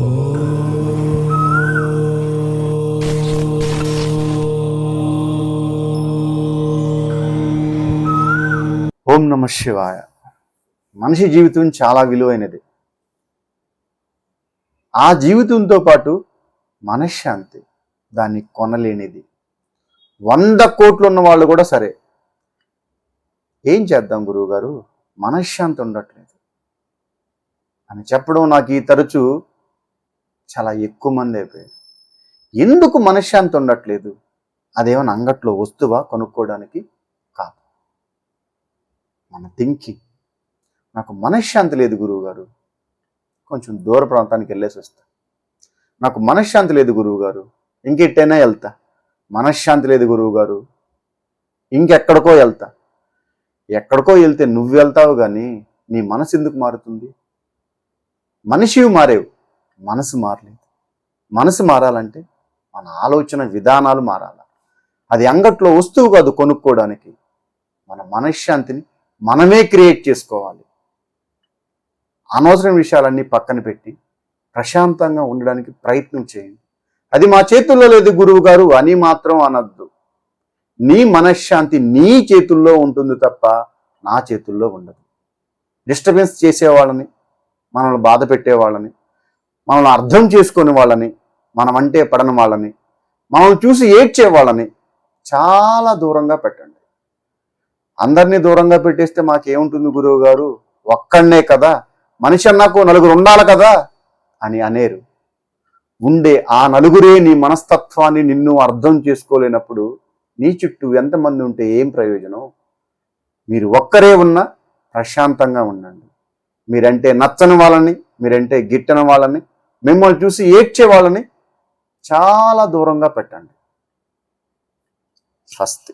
ఓం నమ శివాయ. మనిషి జీవితం చాలా విలువైనది. ఆ జీవితంతో పాటు మనశ్శాంతి దాన్ని కొనలేనిది. వంద కోట్లు ఉన్న వాళ్ళు కూడా సరే. ఏం చేద్దాం గురువుగారు? మనశ్శాంతి ఉండట్లేదు. అని చెప్పడం నాకు ఈ తరచూ చాలా ఎక్కువ మంది అయిపోయారు. ఎందుకు మనశ్శాంతి ఉండట్లేదు? అదేమైనా అంగట్లో వస్తువా కొనుక్కోవడానికి కాదు. మన థింకింగ్ నాకు మనశ్శాంతి లేదు గురువు గారు కొంచెం దూర ప్రాంతానికి వెళ్ళేసి వస్తా. నాకు మనశ్శాంతి లేదు గురువు గారు ఇంకెట్టైనా వెళ్తా. మనశ్శాంతి లేదు గురువు గారు ఇంకెక్కడికో వెళ్తా. ఎక్కడికో వెళ్తే నువ్వు వెళ్తావు కానీ నీ మనసు ఎందుకు మారుతుంది? మనిషి మారేవు. మనసు మారలేదు. మనసు మారాలంటే మన ఆలోచన విధానాలు మారాలి. అది అంగట్లో వస్తువు కాదు కొనుక్కోవడానికి. మన మనశ్శాంతిని మనమే క్రియేట్ చేసుకోవాలి. అనవసరం విషయాలన్నీ పక్కన పెట్టి ప్రశాంతంగా ఉండడానికి ప్రయత్నం చేయండి. అది మా చేతుల్లో లేదు గురువు గారు అని మాత్రం అనద్దు. నీ మనశ్శాంతి నీ చేతుల్లో ఉంటుంది తప్ప నా చేతుల్లో ఉండదు. డిస్టర్బెన్స్ చేసేవాళ్ళని మనల్ని బాధ పెట్టేవాళ్ళని మనల్ని అర్థం చేసుకునే వాళ్ళని మనం అంటే పడని వాళ్ళని మనల్ని చూసి ఏడ్చే వాళ్ళని చాలా దూరంగా పెట్టండి. అందరినీ దూరంగా పెట్టేస్తే మాకేముంటుంది గురువు గారు ఒక్కడనే కదా? మనిషి అన్నాకు నలుగురు ఉండాలి కదా? అని అనేరు. ఉండే ఆ నలుగురే నీ మనస్తత్వాన్ని నిన్ను అర్థం చేసుకోలేనప్పుడు నీ చుట్టూ ఎంతమంది ఉంటే ఏం ప్రయోజనం? మీరు ఒక్కరే ఉన్నా ప్రశాంతంగా ఉండండి. మీరంటే నచ్చని వాళ్ళని మీరంటే గిట్టని వాళ్ళని మిమ్మల్ని చూసి ఏడ్చే వాళ్ళని చాలా దూరంగా పెట్టండి. స్వస్తి.